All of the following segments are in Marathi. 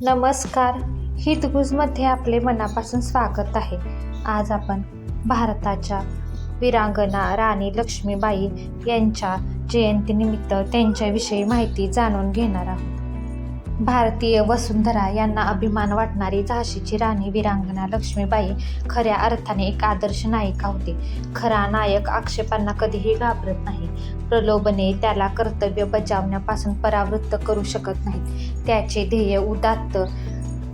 नमस्कार. हितगुजमध्ये आपले मनापासून स्वागत आहे. आज आपण भारताच्या वीरांगना राणी लक्ष्मीबाई यांच्या जयंतीनिमित्त त्यांच्याविषयी माहिती जाणून घेणार आहोत. भारतीय वसुंधरा यांना अभिमान वाटणारी झाशीची राणी वीरांगना लक्ष्मीबाई खऱ्या अर्थाने एक आदर्श नायिका होती. खरा नायक आक्षेपांना कधीही घाबरत नाही. प्रलोभने त्याला कर्तव्य बजावण्यापासून परावृत्त करू शकत नाहीत. त्याचे ध्येय उदात्त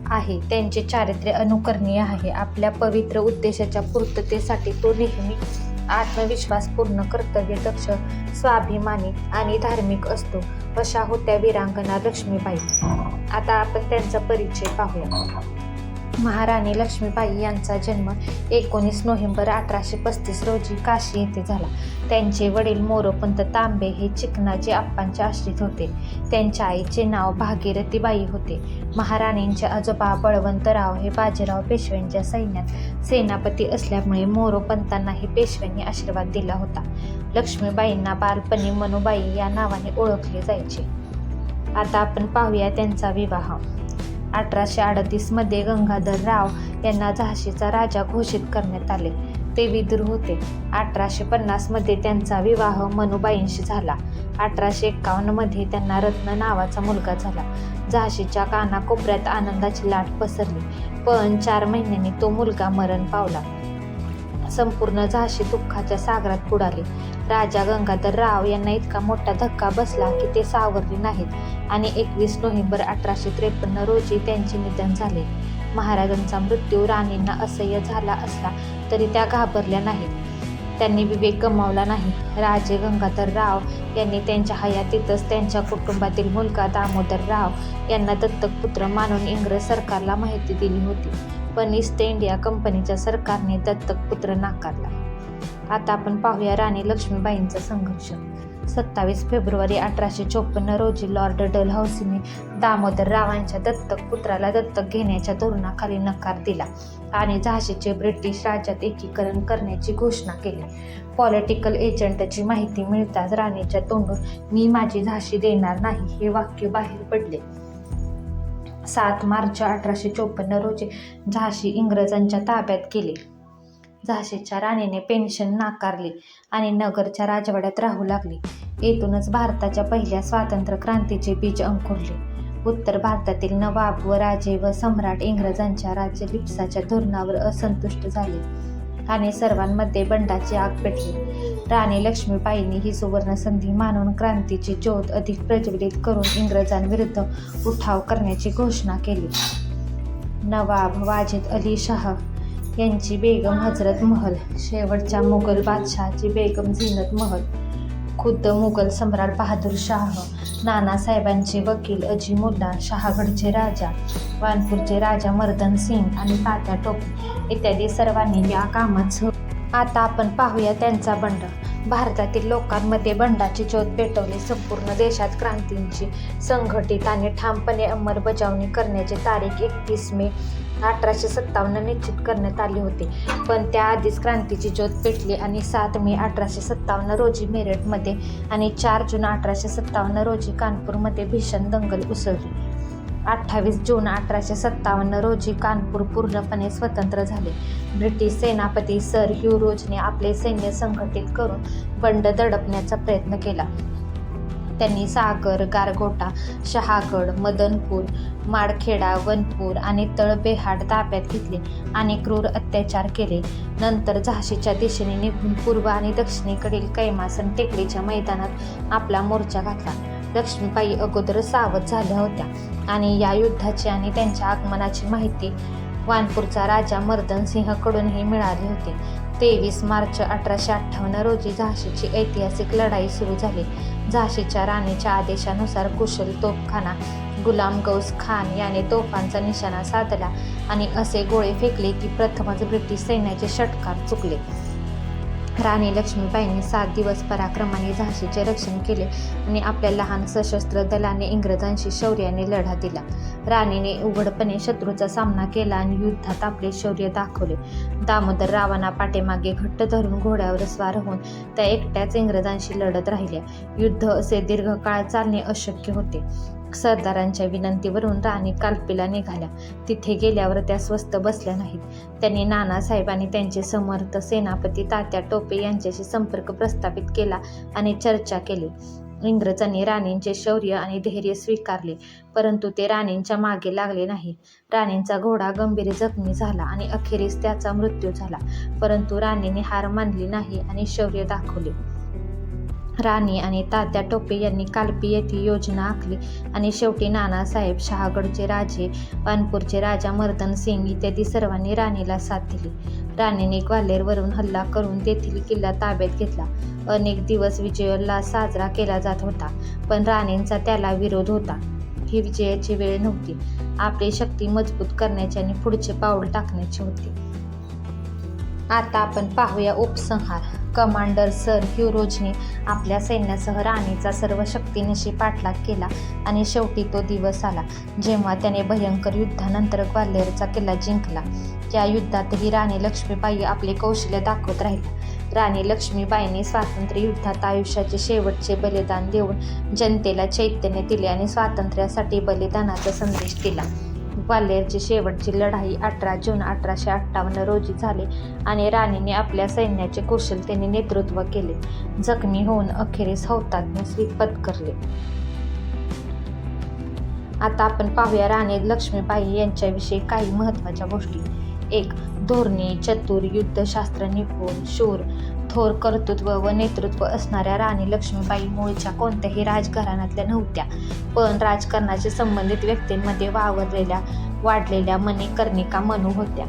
आहे. त्यांचे चारित्र्य अनुकरणीय आहे. आपल्या पवित्र उद्देशाच्या पूर्ततेसाठी तो नेहमी आत्मविश्वासपूर्ण कर्तव्यदक्ष स्वाभिमानी आणि धार्मिक असतो. अशा होत्या वीरांगना लक्ष्मीबाई. आता आपण त्यांचा परिचय पाहूया. महाराणी लक्ष्मीबाई यांचा जन्म एकोणीस नोव्हेंबर अठराशे पस्तीस रोजी काशी येथे झाला. त्यांचे वडील मोरोपंत तांबे हे चिकनाजी आप्पांचे आश्रित होते. त्यांच्या आईचे नाव भागीरथीबाई होते. महाराणींचे आजोबा बळवंतराव हे बाजीराव पेशव्यांच्या सैन्यात सेनापती असल्यामुळे मोरोपंतांनाही पेशव्यांनी आशीर्वाद दिला होता. लक्ष्मीबाईंना बालपणी मनुबाई या नावाने ओळखले जायचे. आता आपण पाहूया त्यांचा विवाह. अठराशे अडतीसमध्ये गंगाधर राव यांना झाशीचा राजा घोषित करण्यात आले. ते विदुर होते. अठराशे पन्नासमध्ये त्यांचा विवाह मनुबाईंशी झाला. अठराशे एक्कावन्नमध्ये त्यांना रत्न नावाचा मुलगा झाला. झाशीच्या कानाकोपऱ्यात आनंदाची लाट पसरली. पण चार महिन्यांनी तो मुलगा मरण पावला. संपूर्ण झाशी दुःखाच्या सागरात बुडाली. राजा गंगाधर राव यांना इतका मोठा धक्का बसला की ते सावरले नाहीत आणि एकवीस नोव्हेंबर अठराशे त्रेपन्न रोजी त्यांचे निधन झाले. महाराजांचा मृत्यू राणींना असह्य झाला असला तरी त्या घाबरल्या नाहीत. त्यांनी विवेक गमावला नाही. राजे गंगाधर राव यांनी त्यांच्या हयातीतच त्यांच्या कुटुंबातील मुलगा दामोदर राव यांना दत्तक पुत्र मानून इंग्रज सरकारला माहिती दिली होती. पण ईस्ट इंडिया कंपनीच्या सरकारने दत्तक पुत्र नाकारला. आता आपण पाहूया राणी लक्ष्मीबाईंचा संघर्ष. सत्तावीस फेब्रुवारी अठराशे चोपन्न रोजी लॉर्ड डलहौसीने दामोदर रावांच्या दत्तक पुत्राला दत्तक घेण्याच्या धोरणाखाली नकार दिला आणि झाशीचे ब्रिटिश राज्यात एकीकरण करण्याची घोषणा केली. पॉलिटिकल एजंटची माहिती मिळताच राणीच्या तोंडून मी माझी झाशी देणार नाही हे वाक्य बाहेर पडले. सात मार्च अठराशे चोपन्न रोजी झाशी इंग्रजांच्या ताब्यात गेली. झाशीच्या राणीने पेन्शन नाकारली आणि नगरच्या राजवाड्यात राहू लागली. येथूनच भारताच्या पहिल्या स्वातंत्र्य क्रांतीचे बीज अंकुरले. उत्तर भारतातील नवाब व राजे व सम्राट इंग्रजांच्या राज्यलिप्साच्या धोरणावर असंतुष्ट झाले आणि सर्वांमध्ये बंडाची आग पेटली. राणी लक्ष्मीबाईंनी ही सुवर्ण संधी मानून क्रांतीची ज्योत अधिक प्रज्वलित करून इंग्रजांविरुद्ध उठाव करण्याची घोषणा केली. नवाब वाजिद अली शाह यांची बेगम हजरत महल शेवटच्या मुघल बादशहाची बेगम झिनत महल खुद्द मुघल सम्राट बहादूर शाह नानासाहेबांचे वकील अजीमुल्ला शहागडचे राजा वानपूरचे राजा मर्दन सिंग आणि तात्या टोपे इत्यादी सर्वांनी या कामात आता आपण पाहूया त्यांचा बंड. भारतातील लोकांमध्ये बंडाची ज्योत पेटवली. संपूर्ण देशात क्रांतींची संघटित आणि ठामपणे अंमलबजावणी करण्याची तारीख एकतीस मे अठराशे सत्तावन्न निश्चित करण्यात आली होती. पण त्याआधीच क्रांतीची ज्योत पेटली आणि सात मे अठराशे सत्तावन्न रोजी मेरठमध्ये आणि चार जून अठराशे सत्तावन्न रोजी कानपूरमध्ये भीषण दंगल उसळली. अठ्ठावीस जून अठराशे सत्तावन्न रोजी कानपूर पूर्णपणे स्वतंत्र झाले. ब्रिटिश सेनापती सर ह्युरोजने आपले सैन्य संघटित करून बंड दडपण्याचा प्रयत्न केला. त्यांनी सागर गारगोटा शहागड मदनपूर माडखेडा वनपूर आणि तळबेहाट ताब्यात घेतले आणि क्रूर अत्याचार केले. नंतर झाशीच्या दिशेने निघून पूर्व आणि दक्षिणेकडील कैमासन टेकडीच्या मैदानात आपला मोर्चा घातला. लक्ष्मीबाई अगोदर सावध झाल्या होत्या आणि या युद्धाची आणि त्यांच्या आगमनाची माहिती वानपूरचा राजा मर्दन सिंहकडूनही मिळाली होती. तेवीस मार्च अठराशे अठ्ठावन्न रोजी झाशीची ऐतिहासिक लढाई सुरू झाली. झाशीच्या राणीच्या आदेशानुसार कुशल तोफखाना गुलाम गौस खान याने तोफांचा निशाणा साधला आणि असे गोळे फेकले की प्रथमच ब्रिटिश सैन्याचे षटकार चुकले. राणी लक्ष्मीबाईंनी सात दिवस पराक्रमाने झाशीचे रक्षण केले आणि आपल्या लहान सशस्त्र दलाने इंग्रजांशी शौर्याने लढा दिला. राणीने उघडपणे शत्रूचा सामना केला आणि युद्धात आपले शौर्य दाखवले. दामोदर रावांना पाठीमागे घट्ट धरून घोड्यावर स्वार होऊन त्या एकट्याच इंग्रजांशी लढत राहिल्या. युद्ध असे दीर्घकाळ चालणे अशक्य होते. सरदारांच्या विनंतीवरून राणी काल्पीला निघाल्या. तिथे गेल्यावर त्या स्वस्त बसल्या नाहीत. त्यांनी नानासाहेब आणि त्यांचे समर्थ सेनापती तात्या टोपे यांच्याशी संपर्क प्रस्थापित केला आणि चर्चा केली. इंग्रजांनी राणींचे शौर्य आणि धैर्य स्वीकारले परंतु ते राणींच्या मागे लागले नाही. राणींचा घोडा गंभीर जखमी झाला आणि अखेरीस त्याचा मृत्यू झाला परंतु राणीने हार मानली नाही आणि शौर्य दाखवले. राणी आणि तात्या टोपे यांनी कालपी येथे योजना आखली. आणि शेवटी नानासाहेब शहागडचे राजे कानपूरचे राजा मर्दन सिंग इत्यादी सर्वांनी राणीला साथ दिली. राणीने ग्वाल्हेरवरून हल्ला करून तेथील किल्ला ताब्यात घेतला. अनेक दिवस विजयोल्लास साजरा केला जात होता पण राणींचा त्याला विरोध होता. ही विजयाची वेळ नव्हती. आपली शक्ती मजबूत करण्याची आणि पुढचे पाऊल टाकण्याची होती. आता आपण पाहूया उपसंहार. कमांडर सर ह्युरोजने आपल्या सैन्यासह राणीचा सर्व शक्तीनिशी पाठलाग केला आणि शेवटी तो दिवस आला जेव्हा त्याने भयंकर युद्धानंतर ग्वाल्हेरचा किल्ला जिंकला. या युद्धातही राणी लक्ष्मीबाई आपले कौशल्य दाखवत राहिला राणी लक्ष्मीबाईंनी स्वातंत्र्य युद्धात आयुष्याचे शेवटचे बलिदान देऊन जनतेला चैतन्य दिले आणि स्वातंत्र्यासाठी बलिदानाचा संदेश दिला. ग्वाल्हेरची शेवटची लढाई अठरा जून अठराशे अठ्ठावन्न रोजी झाली आणि राणीने आपल्या सैन्याचे कुशलतेने नेतृत्व केले. जखमी होऊन अखेरीस हौतात्म्य श्री पत्करले. आता आपण पाहूया राणी लक्ष्मीबाई यांच्याविषयी काही महत्त्वाच्या गोष्टी. एक धोरणी चतुर युद्धशास्त्र निपुण शूर. थोर कर्तृत्व व नेतृत्व असणाऱ्या राणी लक्ष्मीबाई मूळच्या कोणत्याही राजघराण्यातल्या नव्हत्या पण राजकारणाशी संबंधित व्यक्तींमध्ये वावरलेल्या वाढलेल्या मणिकर्णिका मनू होत्या.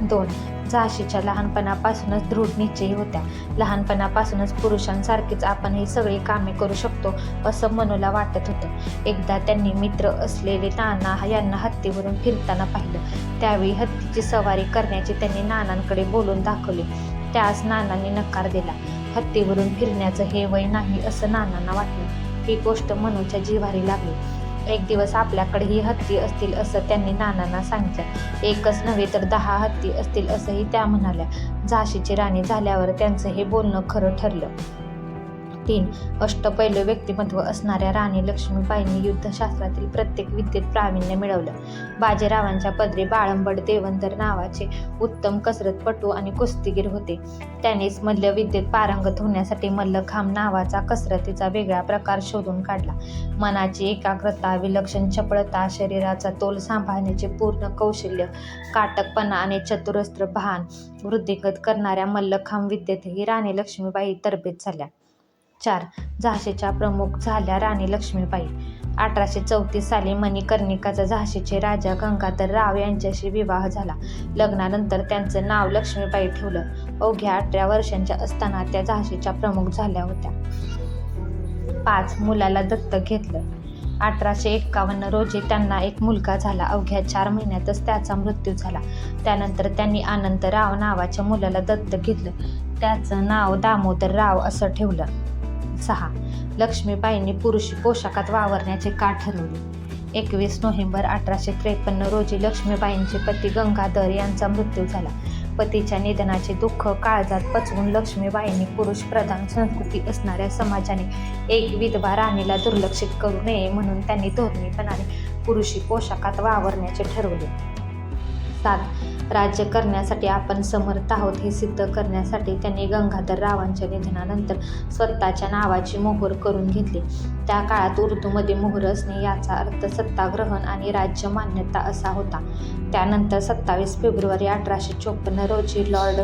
दोन झाशीच्या लहानपणापासूनच दृढ निश्चयी होत्या. लहानपणापासूनच पुरुषांसारखीच आपण ही सगळी कामे करू शकतो असं मनूला वाटत होतं. एकदा त्यांनी मित्र असलेले नाना यांना हत्तीवरून फिरताना पाहिलं. त्यावेळी हत्तीची सवारी करण्याचे त्यांनी नानांकडे बोलून दाखवले. त्यास नानांनी नकार दिला. हत्तीवरून फिरण्याचं हे वय नाही असं नानांना वाटलं. ही गोष्ट मनूच्या जिव्हारी लागली. एक दिवस आपल्याकडेही हत्ती असतील असं त्यांनी नानांना सांगितलं. एकच नव्हे तर दहा हत्ती असतील असंही त्या म्हणाल्या. झाशीची राणी झाल्यावर त्यांचं हे बोलणं खरं ठरलं. तीन अष्टपैलू व्यक्तिमत्व असणाऱ्या राणी लक्ष्मीबाईंनी युद्धशास्त्रातील प्रत्येक विद्येत प्रावीण्य मिळवलं. बाजीरावांच्या पदरी बाळंबड देवंदर नावाचे उत्तम कसरतपटू आणि कुस्तीगीर होते. त्यानेच मल्लविद्येत पारंगत होण्यासाठी मल्लखांब नावाचा कसरतीचा वेगळा प्रकार शोधून काढला. मनाची एकाग्रता विलक्षण चपळता शरीराचा तोल सांभाळण्याचे पूर्ण कौशल्य काटकपणा आणि चतुरस्त्र भान वृद्धिगत करणाऱ्या मल्लखांब विद्येतही राणी लक्ष्मीबाई तरबेज झाल्या. चार झाशीच्या प्रमुख झाल्या राणी लक्ष्मीबाई. अठराशे चौतीस साली मणिकर्णिकाचा झाशीचे राजा गंगाधर राव यांच्याशी विवाह झाला. लग्नानंतर त्यांचं नाव लक्ष्मीबाई ठेवलं. अवघ्या अठरा वर्षांच्या असताना त्या झाशीच्या प्रमुख झाल्या होत्या. पाच मुलाला दत्तक घेतलं. अठराशे एक्कावन्न रोजी त्यांना एक मुलगा झाला. अवघ्या चार महिन्यातच त्याचा मृत्यू झाला. त्यानंतर त्यांनी अनंतराव नावाच्या मुलाला दत्तक घेतलं. त्याचं नाव दामोदर राव असं ठेवलं. सहा. लक्ष्मीबाईंनी पुरुषी पोशाखात वावरण्याचे का ठरवले. एकवीस नोव्हेंबर अठराशे त्रेपन्न रोजी लक्ष्मीबाईंचे पती गंगाधर यांचा मृत्यू झाला. पतीच्या निधनाचे दुःख काळजात पचवून लक्ष्मीबाईंनी पुरुष प्रधान संस्कृती असणाऱ्या समाजाने एक विधवा राणीला दुर्लक्षित करू नये म्हणून त्यांनी धोरणीपणाने पुरुषी पोशाखात वावरण्याचे ठरवले. सात. राज्य करण्यासाठी आपण समर्थ आहोत हे सिद्ध करण्यासाठी त्यांनी गंगाधर रावांच्या निधनानंतर स्वतःच्या नावाची मोहर करून घेतली. त्या काळात उर्दूमध्ये मोहर असणे याचा अर्थ सत्ताग्रहण आणि राज्य मान्यता असा होता. त्यानंतर सत्तावीस फेब्रुवारी अठराशे चोपन्न रोजी लॉर्ड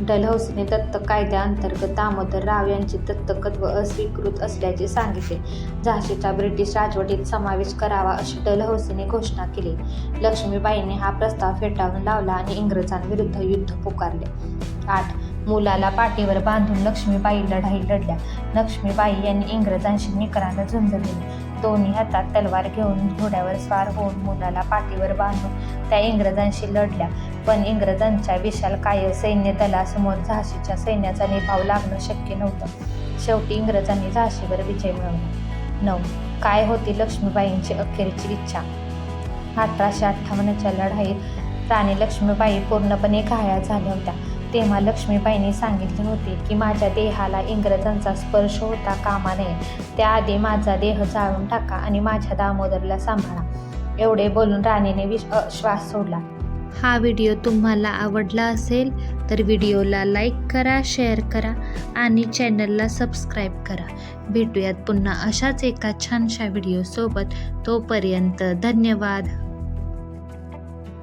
डलहौसीने दत्तक कायद्याअंतर्गत दामोदर राव यांचे दत्तकत्व अस्वीकृत असल्याचे सांगितले. झाशीचा ब्रिटिश राजवटीत समावेश करावा अशी डलहौसीने घोषणा केली. लक्ष्मीबाईंनी हा प्रस्ताव फेटाळून लावला आणि इंग्रजांविरुद्ध युद्ध पुकारले. आठ. मुलाला पाठीवर बांधून लक्ष्मीबाई लढाई लढल्या. लक्ष्मीबाई यांनी इंग्रजांशी निकरानं झुंज दिली. दोन्ही हातात तलवार घेऊन घोड्यावर स्वार होऊन मुलाला पाठीवर बांधून त्या इंग्रजांशी लढल्या. पण इंग्रजांच्या विशालकाय सैन्य दलासमोर झाशीच्या सैन्याचा निभाव लागणं शक्य नव्हतं. शेवटी इंग्रजांनी झाशीवर विजय मिळवला. नऊ. काय होती लक्ष्मीबाईंची अखेरची इच्छा? अठराशे अठ्ठावन्नच्या लढाईत राणी लक्ष्मीबाई पूर्णपणे घायाळ झाल्या होत्या. तेव्हा लक्ष्मीबाईंनी सांगितले होते की माझ्या देहाला इंग्रजांचा स्पर्श होता कामा नये त्याआधी माझा देह जाळून टाका आणि माझ्या दामोदरला सांभाळा. एवढे बोलून राणीने विश श्वास सोडला. हा व्हिडिओ तुम्हाला आवडला असेल तर व्हिडिओला लाईक करा शेअर करा आणि चॅनलला सबस्क्राईब करा. भेटूयात पुन्हा अशाच एका छानशा व्हिडिओसोबत. तोपर्यंत धन्यवाद.